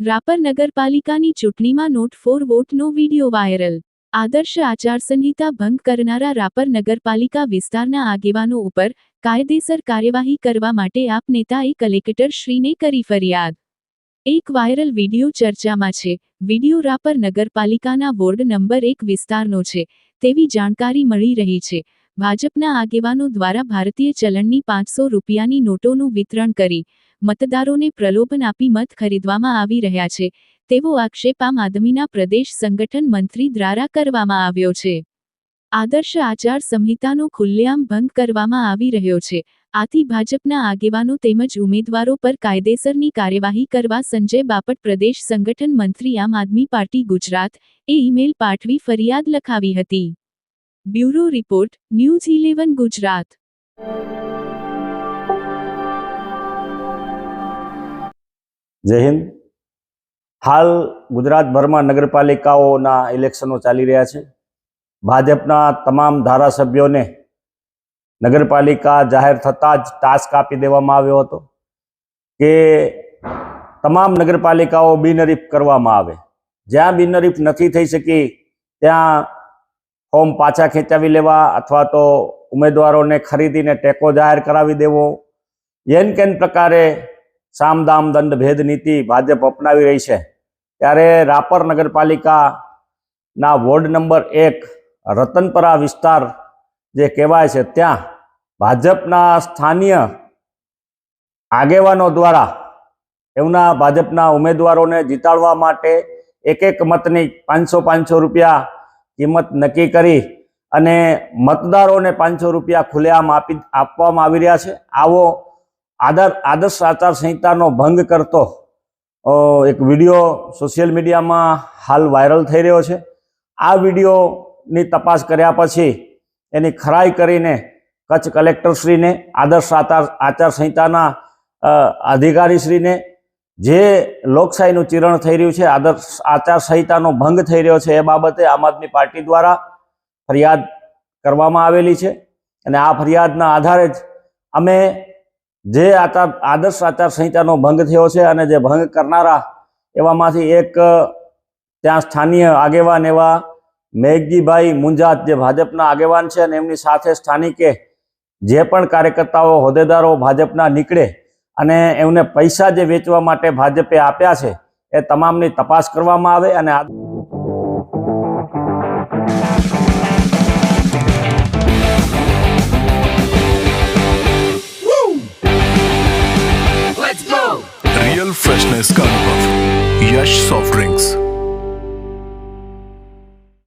રાપર નગરપાલિકાની ચૂંટણીમાં note for વોટનો વીડિયો વાયરલ. આદર્શ આચારસંહિતા ભંગ કરનારા રાપર નગરપાલિકા વિસ્તારના આગેવાનો ઉપર કાયદેસર કાર્યવાહી કરવા માટે આપ નેતાએ કલેક્ટર શ્રીને કરી ફરિયાદ. એક વાયરલ વીડિયો ચર્ચામાં છે. વીડિયો રાપર નગરપાલિકાના વોર્ડ નંબર એક વિસ્તારનો છે. તેવી જાણકારી મળી રહી છે. ભાજપના આગેવાનો દ્વારા ભારતીય ચલણની પાંચસો રૂપિયાની નોટોનું વિતરણ કરી મતદારોને પ્રલોભન આપી મત ખરીદવામાં આવી રહ્યા છે. તેવો આક્ષેપ આમ આદમીના પ્રદેશ સંગઠન મંત્રી દ્વારા કરવામાં આવ્યો છે. આદર્શ આચાર સંહિતાનો ખુલ્લેઆમ ભંગ કરવામાં આવી રહ્યો છે. આથી ભાજપના આગેવાનો તેમજ ઉમેદવારો પર કાયદેસરની કાર્યવાહી કરવા સંજય બાપટ પ્રદેશ સંગઠન મંત્રી આમ આદમી પાર્ટી ગુજરાત એ ઈમેલ પાઠવી ફરિયાદ લખાવી હતી. Bureau report, news eleven Gujarat. જય હિન્દ. હાલ ગુજરાતભરમાં નગરપાલિકાઓના ઇલેક્શનો ચાલી રહ્યા છે. ભાજપના તમામ ધારાસભ્યોને નગરપાલિકા જાહેર થતાં જ ટાસ્ક આપી દેવામાં આવ્યો હતો કે તમામ નગરપાલિકાઓ બિનહરીફ કરવામાં આવે. જ્યાં બિનહરીફ નથી થઈ શકી, ત્યાં ફોર્મ પાછા ખેંચાવી લેવા અથવા તો ઉમેદવારોને ખરીદીને ટેકો જાહેર કરાવી દેવો. એન કેન પ્રકારે સામદામ દંડ ભેદ નીતિ ભાજપ અપનાવી રહી છે. ત્યારે રાપર નગરપાલિકાના વોર્ડ નંબર એક રતનપરા વિસ્તાર જે કહેવાય છે ત્યાં ભાજપના સ્થાનીય આગેવાનો દ્વારા એમના ભાજપના ઉમેદવારોને જીતાડવા માટે એક એક મતની પાંચસો પાંચસો રૂપિયા કિંમત નક્કી કરી અને મતદારોને પાંચસો રૂપિયા ખુલ્લેઆમ આપી આપવામાં આવી રહ્યા છે. આવો આદર, આદર્શ આચાર સંહિતાનો ભંગ કરતો એક વીડિયો સોશિયલ મીડિયામાં હાલ વાયરલ થઈ રહ્યો છે. આ વિડીયોની તપાસ કર્યા પછી એની ખરાઈ કરીને કચ્છ કલેક્ટરશ્રીને આદર્શ આચાર આચાર સંહિતાના અ, અધિકારીશ્રીને જે લોકશાહીનું ચિરણ થઈ રહ્યું છે આદર્શ આચાર સંહિતાનો ભંગ થઈ રહ્યો છે એ બાબતે આમ આદમી પાર્ટી દ્વારા ફરિયાદ કરવામાં આવેલી છે. અને આ ફરિયાદના આધારે જ અમે જે આચાર આદર્શ આચાર સંહિતાનો ભંગ થયો છે અને જે ભંગ કરનારા એવામાંથી એક ત્યાં સ્થાનીય આગેવાન એવા મેઘજીભાઈ મુંજાત જે ભાજપના આગેવાન છે અને એમની સાથે સ્થાનિકે જે પણ કાર્યકર્તાઓ, હોદ્દેદારો ભાજપના નીકળે અને એમને પૈસા જે વેચવા માટે ભાજપે આપ્યા છે, એ તમામની તપાસ કરવામાં આવે અને real freshness Yash soft drinks